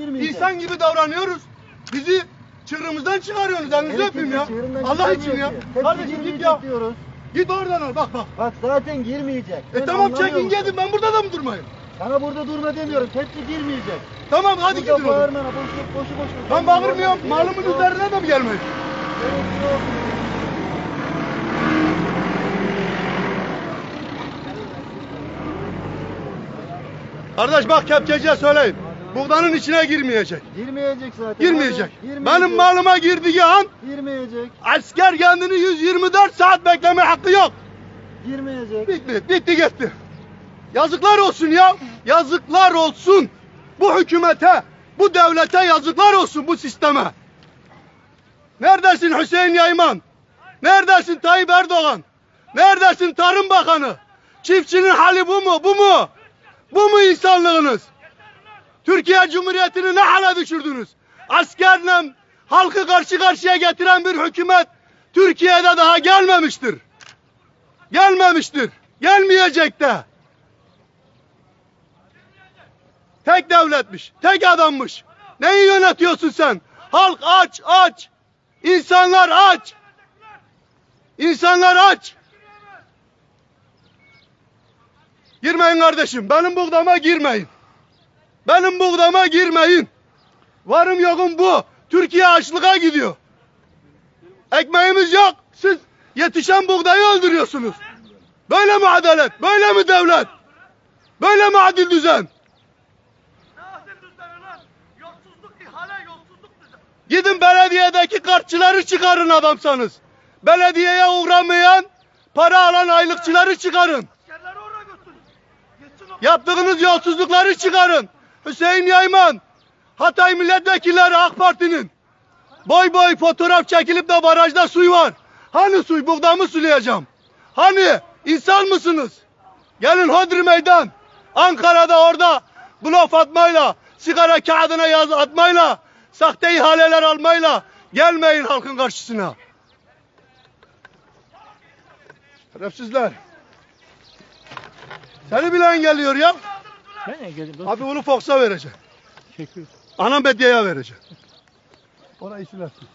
girmeyecek. İnsan gibi davranıyoruz. Bizi çığırımızdan çıkarıyorsunuz. Elinizi öpeyim ya. Allah için ya. Kardeşim git ya. diyoruz. Git oradan al bak bak. Bak zaten girmeyecek. E Sen tamam çekin gidin ben burada da mı durmayayım? Sana burada durma demiyorum. Tepki girmeyecek. Tamam hadi Burada gidin o zaman. bağırmana boş boş boş boş. Ben bağırmıyorum. Malımın üzerine de mi gelmeyin? Yok. Kardeş bak kepçeciye söyleyin. Buğdanın içine girmeyecek. Girmeyecek zaten. Girmeyecek. Girmeyecek. Benim malıma girdiği an Girmeyecek. asker kendini 124 saat bekleme hakkı yok. Girmeyecek. Bitti, bitti gitti. Yazıklar olsun ya. Yazıklar olsun. Bu hükümete, bu devlete yazıklar olsun bu sisteme. Neredesin Hüseyin Yayman? Neredesin Tayyip Erdoğan? Neredesin Tarım Bakanı? Çiftçinin hali bu mu? Bu mu? Bu mu insanlığınız? Türkiye Cumhuriyeti'ni ne hale düşürdünüz? Askerle halkı karşı karşıya getiren bir hükümet Türkiye'de daha gelmemiştir. Gelmemiştir. Gelmeyecek de. Tek devletmiş. Tek adammış. Neyi yönetiyorsun sen? Halk aç aç. İnsanlar aç. İnsanlar aç. Girmeyin kardeşim. Benim buğdama girmeyin. Benim buğdama girmeyin. Varım yokum bu. Türkiye açlığa gidiyor. Ekmeğimiz yok. Siz yetişen buğdayı öldürüyorsunuz. Böyle mi adalet? Böyle mi devlet? Böyle mi adil düzen? Gidin belediyedeki kartçıları çıkarın adamsanız. Belediyeye uğramayan, para alan aylıkçıları çıkarın. Yaptığınız yolsuzlukları çıkarın. Hüseyin Yayman, Hatay milletvekilleri AK Parti'nin. Boy boy fotoğraf çekilip de barajda suy var. Hani suy? Buğdamı sulayacağım. Hani? İnsan mısınız? Gelin Hodri Meydan. Ankara'da orada blok atmayla, sigara kağıdına yaz atmayla, sahte ihaleler almayla gelmeyin halkın karşısına. Şerefsizler. Seni bile engelliyor ya. Abi bunu Fox'a vereceğim. Ana medyaya vereceğim. Orayı silersin.